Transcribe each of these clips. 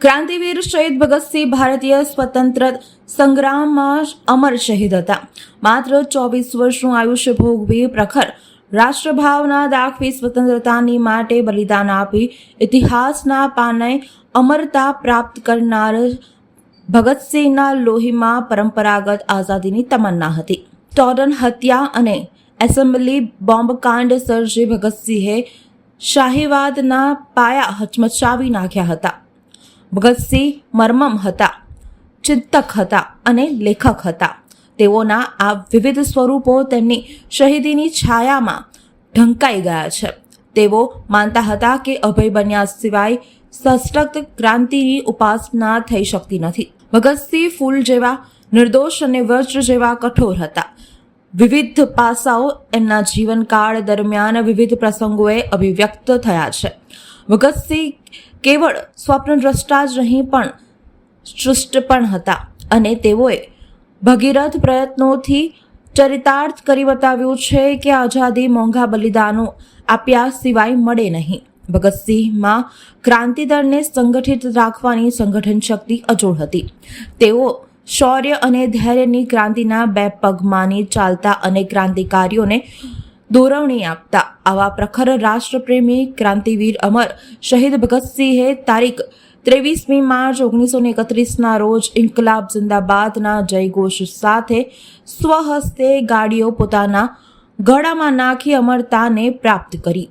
ક્રાંતિવીર શહીદ ભગતસિંહ ભારતીય સ્વતંત્ર સંગ્રામમાં અમર શહીદ હતા. માત્ર ચોવીસ વર્ષનું આયુષ્ય ભોગવી પ્રખર રાષ્ટ્રભાવના દાખવી સ્વતંત્રતાની માટે બલિદાન આપી ઇતિહાસના પાને અમરતા પ્રાપ્ત કરનાર ભગતસિંહના લોહીમાં પરંપરાગત આઝાદીની તમન્ના હતી. ટોડન હત્યા અને એસેમ્બલી બોમ્બકાંડ સર્જી ભગતસિંહે શાહીવાદના પાયા હચમચાવી નાખ્યા હતા. ભગતસિંહ મર્મમ હતા, ચિંતક હતા અને લેખક હતા. તેઓના આ વિવિધ સ્વરૂપો તેમની શહીદીની છાયામાં ઢંકાઈ ગયા છે. તેઓ માનતા હતા કે અભય બન્યા સિવાય સશક્ત ક્રાંતિની ઉપાસના થઈ શકતી નથી. ભગતસિંહ ફૂલ જેવા નિર્દોષ અને વજ્ર જેવા કઠોર હતા. વિવિધ પાસાઓ એમના જીવનકાળ દરમિયાન વિવિધ પ્રસંગોએ અભિવ્યક્ત થયા છે. ભગતસિંહ કેવળ સ્વપ્નદ્રષ્ટા જ નહીં, પણ સૃષ્ટ પણ હતા. અને તેઓએ ભગીરથ પ્રયત્નોથી ચરિતાર્થ કરી બતાવ્યું છે કે આઝાદી મોંઘા બલિદાનો આપ્યા સિવાય મળે નહીં. ભગતસિંહમાં ક્રાંતિદળને સંગઠિત રાખવાની સંગઠન શક્તિ અજોડ હતી. તેઓ શૌર્ય અને ધૈર્યની ક્રાંતિના બે પગમાંની ચાલતા અને ક્રાંતિકારીઓને દોરવણી આપતા આવા પ્રખર રાષ્ટ્રપ્રેમી ક્રાંતિવીર અમર શહીદ ભગતસિંહે તારીખ ત્રેવીસમી માર્ચ ઓગણીસો ને એકત્રીસના રોજ ઇન્કલાબ જિંદાબાદના જયઘોષ સાથે સ્વહસ્તે ગાડીઓ પોતાના ગળામાં નાખી અમરતાને પ્રાપ્ત કરી.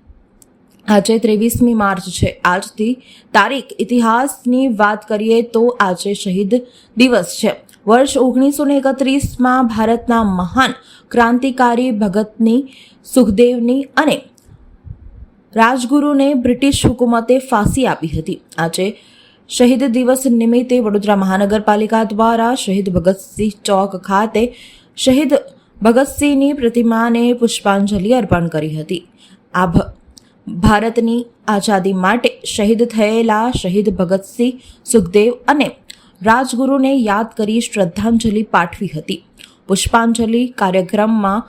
આજે ત્રેવીસમી માર્ચ છે. આજથી તારીખ ઇતિહાસની વાત કરીએ તો આજે શહીદ દિવસ છે. વર્ષ ઓગણીસો ને એકત્રીસમાં ભારતના મહાન ક્રાંતિકારી ભગતની, સુખદેવની અને રાજગુરુને બ્રિટિશ હુકુમતે ફાંસી આપી હતી. આજે શહીદ દિવસ નિમિત્તે વડોદરા મહાનગરપાલિકા દ્વારા શહીદ ભગતસિંહ ચોક ખાતે શહીદ ભગતસિંહની પ્રતિમાને પુષ્પાંજલિ અર્પણ કરી હતી. આ ભારતની આઝાદી માટે શહીદ થયેલા શહીદ ભગતસિંહ, સુખદેવ અને રાજગુરુને યાદ કરી શ્રદ્ધાંજલિ પાઠવી હતી. પુષ્પાંજલિ કાર્યક્રમમાં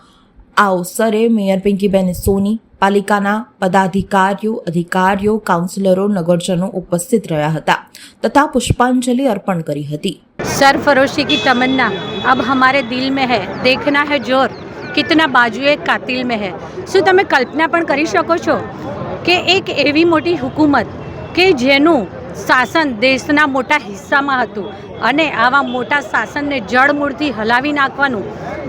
આ અવસરે મેયર પિંકીબેન સોની, પાલિકાના પદાધિકારીઓ, અધિકારીઓ, કાઉન્સિલરો, નગરજનો ઉપસ્થિત રહ્યા હતા તથા પુષ્પાંજલિ અર્પણ કરી હતી. સરફરોશી કી તમન્ના, અબ હમારે દિલ મેં હૈ, દેખના હૈ જોર, કિતના બાજુએ કાતિલ મેં હૈ. શું તમે કલ્પના પણ કરી શકો છો કે એક એવી મોટી હુકુમત કે જેનું શાસન દેશના મોટા હિસ્સામાં હતું અને આવા મોટા શાસનને જળમૂળથી હલાવી નાખવાનું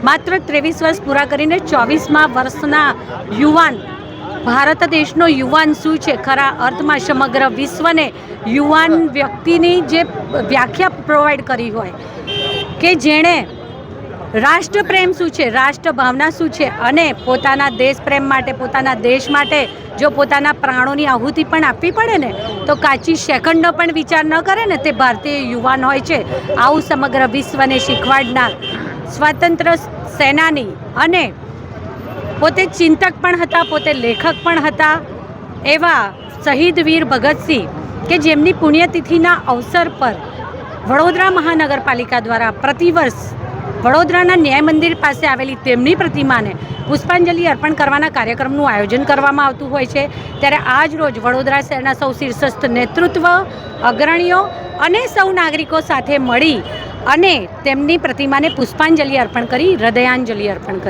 માત્ર ત્રેવીસ વર્ષ પૂરા કરીને ચોવીસમાં વર્ષના યુવાન, ભારત દેશનો યુવાન શું છે? ખરા અર્થમાં સમગ્ર વિશ્વને યુવાન વ્યક્તિની જે વ્યાખ્યા પ્રોવાઈડ કરી હોય કે જેણે રાષ્ટ્રપ્રેમ શું છે? રાષ્ટ્ર ભાવના શું છે? અને પોતાના દેશ પ્રેમ માટે, પોતાના દેશ માટે જો પોતાના પ્રાણોની આહુતિ પણ આપવી પડે ને, તો કાચી સેકન્ડનો પણ વિચાર ન કરે ને, તે ભારતીય યુવાન હોય છે. આવું સમગ્ર વિશ્વને શીખવાડનાર સ્વતંત્ર સેનાની અને પોતે ચિંતક પણ હતા, પોતે લેખક પણ હતા, એવા શહીદ વીર ભગતસિંહ કે જેમની પુણ્યતિથિના અવસર પર વડોદરા મહાનગરપાલિકા દ્વારા પ્રતિવર્ષ વડોદરાના ન્યાય મંદિર પાસે આવેલી તેમની પ્રતિમાને પુષ્પાંજલિ અર્પણ કરવાના કાર્યક્રમનું આયોજન કરવામાં આવતું હોય છે. ત્યારે આજ રોજ વડોદરા શહેરના સૌ શીર્ષસ્થ નેતૃત્વ, અગ્રણીઓ અને સૌ નાગરિકો સાથે મળી અને તેમની પ્રતિમાને પુષ્પાંજલિ અર્પણ કરી, હૃદયાંજલિ અર્પણ કરી.